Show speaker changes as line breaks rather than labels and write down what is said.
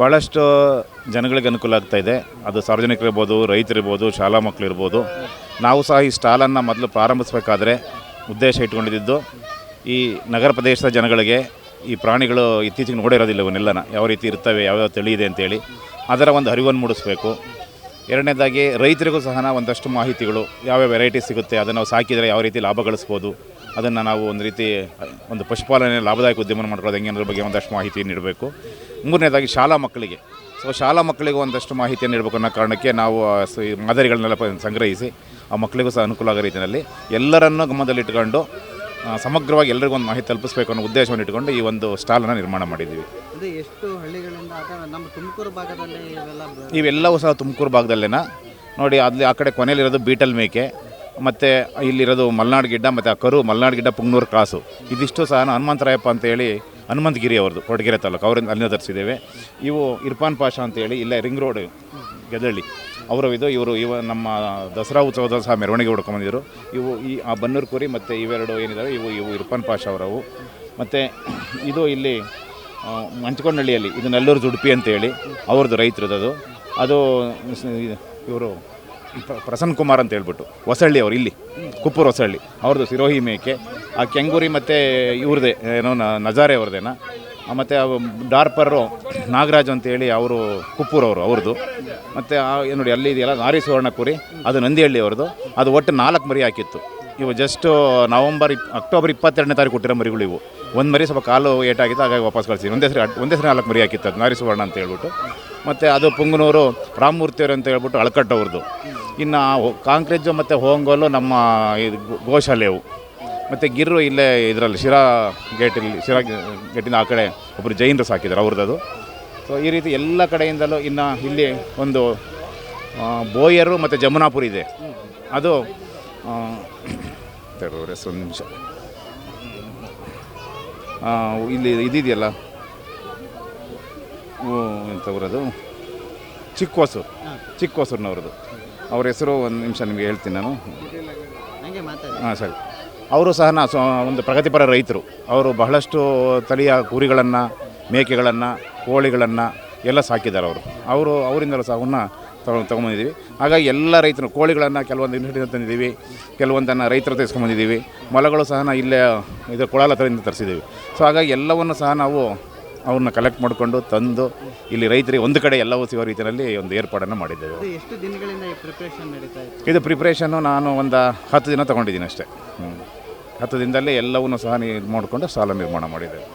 ಭಾಳಷ್ಟು ಜನಗಳಿಗೆ ಅನುಕೂಲ ಆಗ್ತಾ ಇದೆ. ಅದು ಸಾರ್ವಜನಿಕರಿರ್ಬೋದು ರೈತರಿರ್ಬೋದು ಶಾಲಾ ಮಕ್ಕಳಿರ್ಬೋದು ನಾವು ಸಹ ಈ ಸ್ಟಾಲನ್ನು ಮೊದಲು ಪ್ರಾರಂಭಿಸಬೇಕಾದ್ರೆ ಉದ್ದೇಶ ಇಟ್ಕೊಂಡಿದ್ದು, ಈ ನಗರ ಪ್ರದೇಶದ ಜನಗಳಿಗೆ ಈ ಪ್ರಾಣಿಗಳು ಇತ್ತೀಚೆಗೆ ನೋಡಿರೋದಿಲ್ಲ ಇವನ್ನೆಲ್ಲನ. ಯಾವ ರೀತಿ ಇರ್ತವೆ ಯಾವ್ಯಾವ ತಳಿ ಇದೆ ಅಂತೇಳಿ ಅದರ ಒಂದು ಅರಿವನ್ನು ಮೂಡಿಸ್ಬೇಕು. ಎರಡನೇದಾಗಿ ರೈತರಿಗೂ ಸಹ ಒಂದಷ್ಟು ಮಾಹಿತಿಗಳು, ಯಾವ್ಯಾವ ವೆರೈಟಿ ಸಿಗುತ್ತೆ, ಅದನ್ನು ನಾವು ಸಾಕಿದರೆ ಯಾವ ರೀತಿ ಲಾಭ ಗಳಿಸ್ಬೋದು, ಅದನ್ನು ನಾವು ಒಂದು ರೀತಿ, ಒಂದು ಪಶುಪಾಲನೆ ಲಾಭದಾಯಕ ಉದ್ಯಮ ಮಾಡ್ಕೊಳ್ಳೋದು ಹೆಂಗೆ ಅನ್ನೋದ್ರ ಬಗ್ಗೆ ಒಂದಷ್ಟು ಮಾಹಿತಿ ನೀಡಬೇಕು. ಮೂರನೇದಾಗಿ ಶಾಲಾ ಮಕ್ಕಳಿಗೆ. ಸೊ ಶಾಲಾ ಮಕ್ಕಳಿಗೆ ಒಂದಷ್ಟು ಮಾಹಿತಿಯನ್ನು ನೀಡಬೇಕು ಅನ್ನೋ ಕಾರಣಕ್ಕೆ ನಾವು ಮಾದರಿಗಳನ್ನೆಲ್ಲ ಸಂಗ್ರಹಿಸಿ ಆ ಮಕ್ಕಳಿಗೂ ಸಹ ಅನುಕೂಲ ಆಗೋ ರೀತಿಯಲ್ಲಿ ಎಲ್ಲರನ್ನೂ ಗಮನದಲ್ಲಿಟ್ಟುಕೊಂಡು ಸಮಗ್ರವಾಗಿ ಎಲ್ಲರಿಗೂ ಒಂದು ಮಾಹಿತಿ ತಲುಪಿಸಬೇಕು ಅನ್ನೋ ಉದ್ದೇಶವನ್ನು ಇಟ್ಕೊಂಡು ಈ ಒಂದು ಸ್ಟಾಲನ್ನು ನಿರ್ಮಾಣ ಮಾಡಿದ್ದೀವಿ.
ಎಷ್ಟು ಹಳ್ಳಿಗಳಿಂದ ನಮ್ಮ ತುಮಕೂರು ಭಾಗದಲ್ಲಿ ಇವೆಲ್ಲ ಬ-
ಇವೆಲ್ಲವೂ ಸಹ ತುಮಕೂರು ಭಾಗದಲ್ಲೇನ? ನೋಡಿ ಅಲ್ಲಿ ಆ ಕಡೆ ಕೊನೆಯಲ್ಲಿರೋದು ಬೀಟಲ್ ಮೇಕೆ ಮತ್ತು ಇಲ್ಲಿರೋದು ಮಲ್ನಾಡು ಗಿಡ್ಡ ಮತ್ತು ಆ ಕರು ಮಲ್ನಾಡು ಗಿಡ್ಡ ಪುಂಗ್ನೂರು ಕಾಸು ಇದಿಷ್ಟು ಸಹ ಹನುಮಂತರಾಯಪ್ಪ ಅಂತೇಳಿ ಹನುಮಂತಗಿರಿ ಅವ್ರದ್ದು, ಕೊಡಗೆರೆ ತಾಲೂಕು, ಅವರಿಂದ ಅಲ್ಲಿಂದ ತರಿಸಿದ್ದೇವೆ. ಇವು ಇರ್ಫಾನ್ ಪಾಷಾ ಅಂತೇಳಿ, ಇಲ್ಲೇ ರಿಂಗ್ ರೋಡ್, ಗೆದಳ್ಳಿ. ಅವರು ಇದು, ಇವರು, ಇವ ನಮ್ಮ ದಸರಾ ಉತ್ಸವದ ಸಹ ಮೆರವಣಿಗೆ ಹೊಡ್ಕೊಂಬಂದಿದ್ರು. ಇವು ಈ, ಆ ಬನ್ನೂರು ಕುರಿ ಮತ್ತು ಇವೆರಡು ಏನಿದ್ದಾವೆ ಇವು ಇವು ಇರ್ಫಾನ್ ಪಾಷ ಅವರವು. ಮತ್ತು ಇದು ಇಲ್ಲಿ ಮಂಚಕೊಂಡಳ್ಳಿಯಲ್ಲಿ, ಇದು ನೆಲ್ಲೂರು ಜುಡುಪಿ ಅಂತೇಳಿ, ಅವ್ರದ್ದು ರೈತರದ್ದು. ಅದು ಅದು ಇವರು, ಪ್ರಸನ್ನ ಕುಮಾರ್ ಅಂತ ಹೇಳ್ಬಿಟ್ಟು ಹೊಸಳ್ಳಿ ಅವರು ಇಲ್ಲಿ, ಕುಪ್ಪೂರು ಹೊಸಳ್ಳಿ. ಅವ್ರದ್ದು ಸಿರೋಹಿ ಮೇಕೆ ಆ ಕೆಂಗೂರಿ ಮತ್ತು ಇವ್ರದ್ದೇ, ಏನೋ ನಜಾರೆ ಅವ್ರದ್ದೇನ? ಮತ್ತು ಡಾರ್ಪರು ನಾಗರಾಜ್ ಅಂತೇಳಿ ಅವರು ಕುಪ್ಪೂರವರು ಅವ್ರದ್ದು ಮತ್ತು ನೋಡಿ, ಅಲ್ಲಿ ಇದೆಯಲ್ಲ, ನಾರಿ ಸುವರ್ಣ ಕುರಿ ಅದು ನಂದಿಹಳ್ಳಿ ಅವ್ರದ್ದು ಅದು ಒಟ್ಟು ನಾಲ್ಕು ಮರಿ ಹಾಕಿತ್ತು. ಇವು ಜಸ್ಟು ನವಂಬರ್ ಇಪ್, ಅಕ್ಟೋಬರ್ ಇಪ್ಪತ್ತೆರಡನೇ ತಾರೀಕು ಕೊಟ್ಟಿರೋ ಮರಿಗಳು ಇವು. ಒಂದು ಮರಿ ಸ್ವಲ್ಪ ಕಾಲು ಏಟಾಗಿತ್ತು ಹಾಗಾಗಿ ವಾಪಸ್ ಕಳಿಸಿದ್ವಿ ಒಂದೇ ಸರಿ ಒಂದೇ ಸರಿ ನಾಲ್ಕು ಮರಿ ಹಾಕಿತ್ತು ಅದು, ನಾರಿ ಸುವರ್ಣ ಅಂತ ಹೇಳ್ಬಿಟ್ಟು. ಮತ್ತು ಅದು ಪುಂಗನೂರು ರಾಮಮೂರ್ತಿಯವರು ಅಂತ ಹೇಳ್ಬಿಟ್ಟು ಅಳಕಟ್ಟವ್ರದ್ದು ಇನ್ನು ಕಾಂಕ್ರೇಜು ಮತ್ತು ಹೋಂಗೋಲು ನಮ್ಮ ಇದು ಗೋಶಾಲೆವು ಮತ್ತು ಗಿರ್ರು ಇಲ್ಲೇ ಇದರಲ್ಲಿ ಶಿರಾ ಗೇಟಲ್ಲಿ ಶಿರಾ ಗೇಟಿಂದ ಆ ಕಡೆ ಒಬ್ಬರು ಜೈನರು ಸಾಕಿದ್ದಾರೆ ಅವ್ರದ್ದು ಸೊ ಈ ರೀತಿ ಎಲ್ಲ ಕಡೆಯಿಂದಲೂ ಇನ್ನು ಇಲ್ಲಿ ಒಂದು ಬೋಯರು ಮತ್ತು ಜಮುನಾಪುರ ಇದೆ. ಅದು ಒಂದು ನಿಮಿಷ ಇಲ್ಲಿ ಇದಿದೆಯಲ್ಲ? ಓ, ಎಂತ ಊರದು ಚಿಕ್ಕ ಹೊಸೂರು ಚಿಕ್ಕ ಹೊಸೂರಿನವ್ರದ್ದು ಅವ್ರ ಹೆಸರು ಒಂದು ನಿಮಿಷ ನಿಮಗೆ ಹೇಳ್ತೀನಿ ನಾನು. ಹಾಂ ಸರಿ. ಅವರು ಸಹ ನಾ ಒಂದು ಪ್ರಗತಿಪರ ರೈತರು. ಅವರು ಬಹಳಷ್ಟು ತಳಿಯ ಕುರಿಗಳನ್ನು ಮೇಕೆಗಳನ್ನು ಕೋಳಿಗಳನ್ನು ಎಲ್ಲ ಸಾಕಿದ್ದಾರೆ ಅವರು. ಅವರು ಅವರಿಂದಲೂ ಸಹ ಅವನ್ನ ತಗೊಂಡು ತೊಗೊಂಬಂದಿದ್ದೀವಿ. ಹಾಗಾಗಿ ಎಲ್ಲ ರೈತರು ಕೋಳಿಗಳನ್ನು ಕೆಲವೊಂದು ಯೂನಿಟಿಂದ ತಂದಿದ್ದೀವಿ ಕೆಲವೊಂದನ್ನು ರೈತರು ತೆಗೆಸ್ಕೊಂಬಂದಿದ್ದೀವಿ. ಮೊಲಗಳು ಸಹ ನಾವು ಇಲ್ಲೇ ಇದು ಕೊಳಲ ಥರದಿಂದ ತರಿಸಿದ್ದೀವಿ. ಸೊ ಹಾಗಾಗಿ ಎಲ್ಲವನ್ನು ಸಹ ನಾವು ಅವ್ರನ್ನ ಕಲೆಕ್ಟ್ ಮಾಡಿಕೊಂಡು ತಂದು ಇಲ್ಲಿ ರೈತರಿಗೆ ಒಂದು ಕಡೆ ಎಲ್ಲವೂ ಸಿಗೋ ರೀತಿಯಲ್ಲಿ ಒಂದು ಏರ್ಪಾಡನ್ನು ಮಾಡಿದ್ದೇವೆ.
ಇದು ಎಷ್ಟು ದಿನಗಳಿಂದ
ಇದು ಪ್ರಿಪ್ರೇಷನ್ನು ನಾನು ಒಂದು ಹತ್ತು ದಿನ ತೊಗೊಂಡಿದ್ದೀನಿ ಅಷ್ಟೇ. ಹ್ಞೂ ಹತ್ತು ದಿನದಲ್ಲೇ ಎಲ್ಲವನ್ನೂ ಸಹ ಇದು ಮಾಡಿಕೊಂಡು ಸಾಲ ನಿರ್ಮಾಣ ಮಾಡಿದ್ದೇವೆ